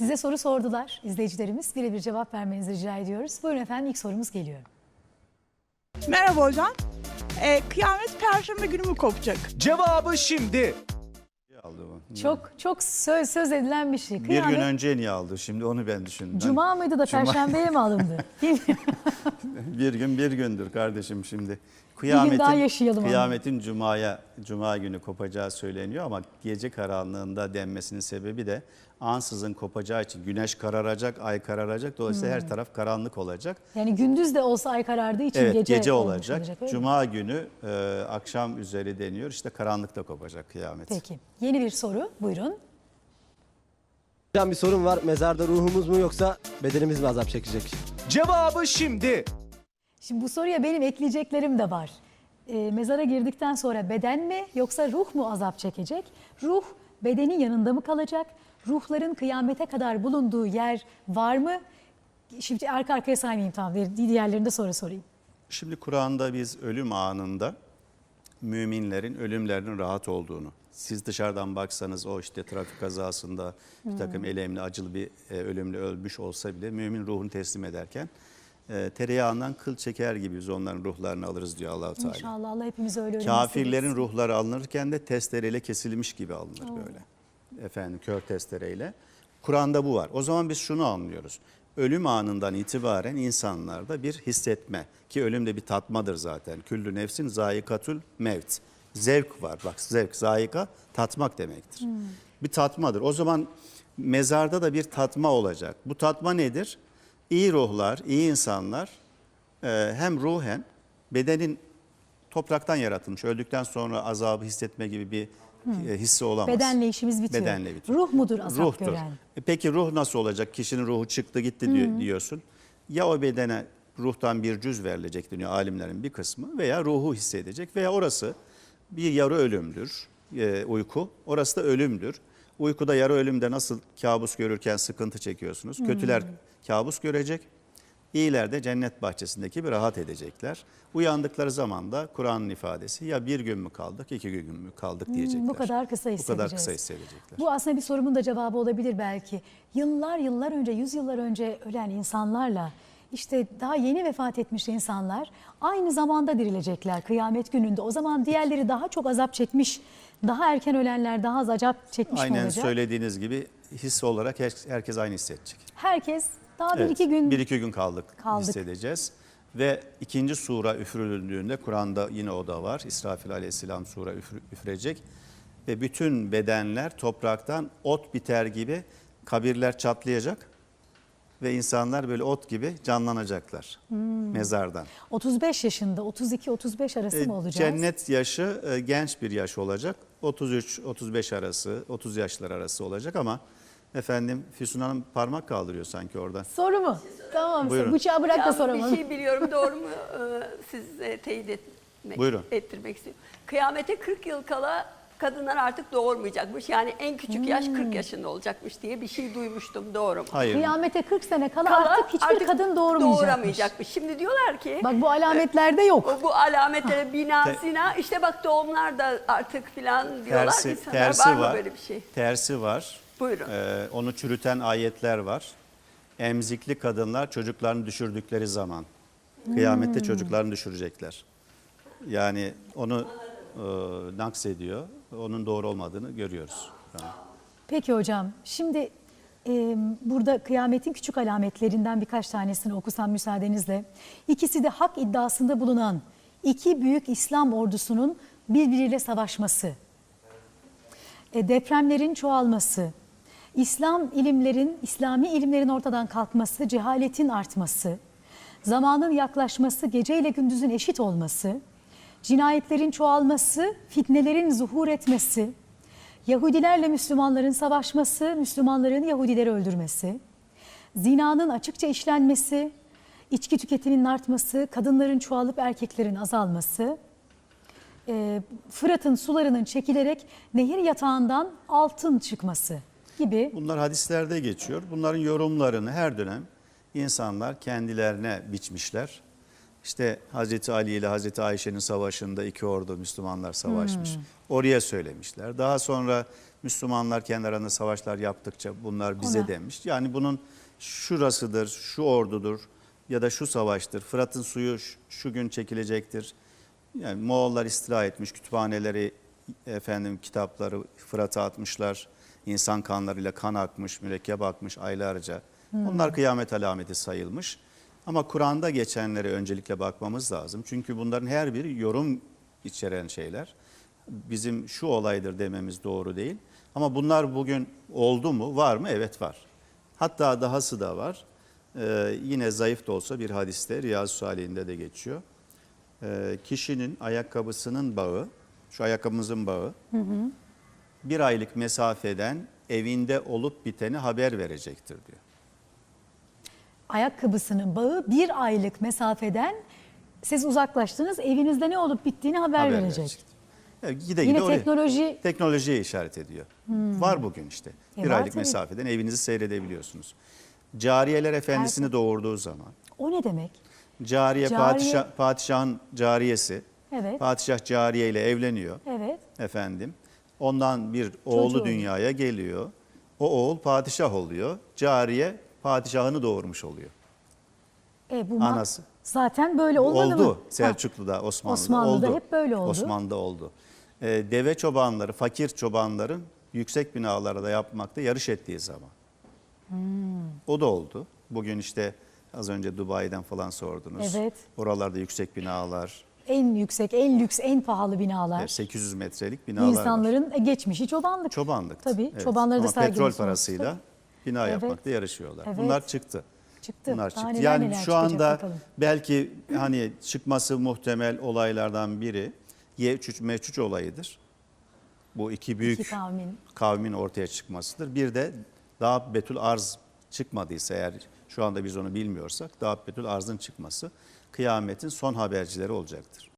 Size soru sordular izleyicilerimiz. Birebir cevap vermenizi rica ediyoruz. Buyurun efendim ilk sorumuz geliyor. Merhaba hocam. Ee, kıyamet perşembe günü mü kopacak? Cevabı şimdi. aldı bu? Çok çok söz söz edilen bir şey. Bir gün önce niye aldı? Şimdi onu ben düşündüm. Cuma mıydı da Cuma- perşembeye mi alındı? Bilmiyorum. bir gün bir gündür kardeşim şimdi. Daha yaşayalım onu. Kıyametin cumaya cuma günü kopacağı söyleniyor ama gece karanlığında denmesinin sebebi de ansızın kopacağı için güneş kararacak, ay kararacak. Dolayısıyla Hmm. her taraf karanlık olacak. Yani gündüz de olsa ay karardığı için Evet gece, gece, olacak. mi? Cuma günü e, akşam üzeri deniyor. İşte karanlıkta kopacak kıyamet. Peki. Yeni bir soru. Buyurun. Bir sorun var. Mezarda ruhumuz mu yoksa bedenimiz mi azap çekecek? Cevabı şimdi. Şimdi bu soruya benim ekleyeceklerim de var. Ee, mezara girdikten sonra beden mi yoksa ruh mu azap çekecek? Ruh bedenin yanında mı kalacak? Ruhların kıyamete kadar bulunduğu yer var mı? Şimdi arka arkaya saymayayım tamam. Diğerlerinde sonra sorayım. Şimdi Kur'an'da biz ölüm anında müminlerin ölümlerinin rahat olduğunu, siz dışarıdan baksanız o işte trafik kazasında bir takım elemli acılı bir e, ölümle ölmüş olsa bile mümin ruhunu teslim ederken e, tereyağından kıl çeker gibi biz onların ruhlarını alırız diyor allah Teala. İnşallah Allah hepimize öyle öyle Kafirlerin ruhları alınırken de testereyle kesilmiş gibi alınır böyle. Efendim kör testereyle. Kur'an'da bu var. O zaman biz şunu anlıyoruz. Ölüm anından itibaren insanlarda bir hissetme ki ölüm de bir tatmadır zaten. Küllü nefsin zayikatül mevt. Zevk var. Bak zevk, zayika tatmak demektir. Bir tatmadır. O zaman mezarda da bir tatma olacak. Bu tatma nedir? İyi ruhlar, iyi insanlar e, hem ruhen bedenin topraktan yaratılmış. Öldükten sonra azabı hissetme gibi bir e, hissi olamaz. Bedenle işimiz bitiyor. Bedenle bitiyor. Ruh mudur azap Ruhtur. gören? E Peki ruh nasıl olacak? Kişinin ruhu çıktı gitti diyor- diyorsun. Ya o bedene ruhtan bir cüz verilecek deniyor alimlerin bir kısmı veya ruhu hissedecek veya orası bir yarı ölümdür e, uyku. Orası da ölümdür. Uykuda yarı ölümde nasıl kabus görürken sıkıntı çekiyorsunuz. Kötüler kabus görecek. İyiler de cennet bahçesindeki bir rahat edecekler. Uyandıkları zaman da Kur'an'ın ifadesi ya bir gün mü kaldık, iki gün mü kaldık diyecekler. Hmm, bu kadar kısa Bu hissedeceğiz. kadar kısa hissedecekler. Bu aslında bir sorumun da cevabı olabilir belki. Yıllar yıllar önce, yüzyıllar önce ölen insanlarla işte daha yeni vefat etmiş insanlar aynı zamanda dirilecekler kıyamet gününde. O zaman diğerleri daha çok azap çekmiş, daha erken ölenler daha az azap çekmiş mi Aynen olacak? söylediğiniz gibi his olarak her- herkes aynı hissedecek. Herkes daha bir Evet, iki gün bir iki gün kaldık, kaldık. hissedeceğiz. Ve ikinci sura üfürüldüğünde Kur'an'da yine o da var. İsrafil aleyhisselam sura üfür- üfürecek. Ve bütün bedenler topraktan ot biter gibi kabirler çatlayacak. Ve insanlar böyle ot gibi canlanacaklar Hmm. mezardan. 35 yaşında 32-35 arası E, mı olacağız? Cennet yaşı e, genç bir yaş olacak. 33-35 arası, 30 yaşlar arası olacak ama efendim Füsun Hanım parmak kaldırıyor sanki oradan. Soru mu? Tamam Buyurun. bıçağı bırak da Yalnız soramadım. Bir şey biliyorum doğru mu? Ee, Size teyit etmek, Buyurun. ettirmek istiyorum. Kıyamete 40 yıl kala kadınlar artık doğurmayacakmış. Yani en küçük yaş Hmm. 40 yaşında olacakmış diye bir şey duymuştum. Doğru mu? Hayır. Kıyamete 40 sene kala, Kala artık hiçbir kadın doğurmayacakmış. doğuramayacakmış. Şimdi diyorlar ki Bak bu alametlerde yok. o bu alametlere bina Te- sina işte bak doğumlar da artık filan diyorlar. tersi, İnsanlar tersi var var. böyle bir şey? Tersi var. Buyurun. Ee, onu çürüten ayetler var. Emzikli kadınlar çocuklarını düşürdükleri zaman kıyamette Hmm. çocuklarını düşürecekler. Yani onu e, naks ediyor. Onun doğru olmadığını görüyoruz. Peki hocam şimdi e, burada kıyametin küçük alametlerinden birkaç tanesini okusam müsaadenizle. İkisi de hak iddiasında bulunan iki büyük İslam ordusunun birbiriyle savaşması, e, depremlerin çoğalması, İslam ilimlerin, İslami ilimlerin ortadan kalkması, cehaletin artması, zamanın yaklaşması, gece ile gündüzün eşit olması, cinayetlerin çoğalması, fitnelerin zuhur etmesi, Yahudilerle Müslümanların savaşması, Müslümanların Yahudileri öldürmesi, zinanın açıkça işlenmesi, içki tüketiminin artması, kadınların çoğalıp erkeklerin azalması, e, Fırat'ın sularının çekilerek nehir yatağından altın çıkması gibi Bunlar hadislerde geçiyor. Bunların yorumlarını her dönem insanlar kendilerine biçmişler. İşte Hazreti Ali ile Hazreti Ayşe'nin savaşında iki ordu Müslümanlar savaşmış. Oraya söylemişler. Daha sonra Müslümanlar kendi savaşlar yaptıkça bunlar bize Ona. demiş. Yani bunun şurasıdır, şu ordudur ya da şu savaştır. Fırat'ın suyu şu, gün çekilecektir. Yani Moğollar istila etmiş, kütüphaneleri, efendim kitapları Fırat'a atmışlar. İnsan kanlarıyla kan akmış, mürekkep akmış aylarca. Onlar kıyamet alameti sayılmış. Ama Kur'an'da geçenlere öncelikle bakmamız lazım. Çünkü bunların her biri yorum içeren şeyler. Bizim şu olaydır dememiz doğru değil. Ama bunlar bugün oldu mu? Var mı? Evet var. Hatta dahası da var. Ee, yine zayıf da olsa bir hadiste Riyazu Salih'inde de geçiyor. Ee, kişinin ayakkabısının bağı, şu ayakkabımızın bağı, bir aylık mesafeden evinde olup biteni haber verecektir diyor. Ayakkabısının bağı bir aylık mesafeden siz uzaklaştınız evinizde ne olup bittiğini haber, Haber verecek. verecek. Evet, gide Yine gide oraya- teknoloji teknolojiye işaret ediyor. Var bugün işte. E, bir aylık tabii. mesafeden evinizi seyredebiliyorsunuz. Cariyeler efendisini doğurduğu zaman, o ne demek? cariye, Cariye- Padişah, padişahın cariyesi, Evet. padişah cariye ile evleniyor Evet. efendim. Ondan bir oğlu Çocuğu. dünyaya geliyor. O oğul padişah oluyor. Cariye padişahını doğurmuş oluyor. E, bu Anası. Zaten böyle olmadı oldu. mı? Selçuklu'da, Osmanlı'da, Osmanlı'da oldu. hep böyle oldu. Osmanlı'da oldu. Ee, deve çobanları, fakir çobanların yüksek binalarda yapmakta yarış ettiği zaman. Hmm. O da oldu. Bugün işte az önce Dubai'den falan sordunuz. Evet. Oralarda yüksek binalar, En yüksek, en lüks, en pahalı binalar. 800 metrelik binalar var. insanların e, geçmişi çobanlık. Çobanlık. Tabii, çobanları da Ama petrol parasıyla bina Evet. yapmakta yarışıyorlar. Evet. Bunlar çıktı. Çıktı. Bunlar Daha çıktı. neler Yani şu anda bakalım. belki hani çıkması muhtemel olaylardan biri Yevçüc Mevçüc olayıdır. Bu iki büyük İki kavmin. kavmin ortaya çıkmasıdır. Bir de daha Betül Arz çıkmadıysa eğer şu anda biz onu bilmiyorsak daha Betül Arz'ın çıkması kıyametin son habercileri olacaktır.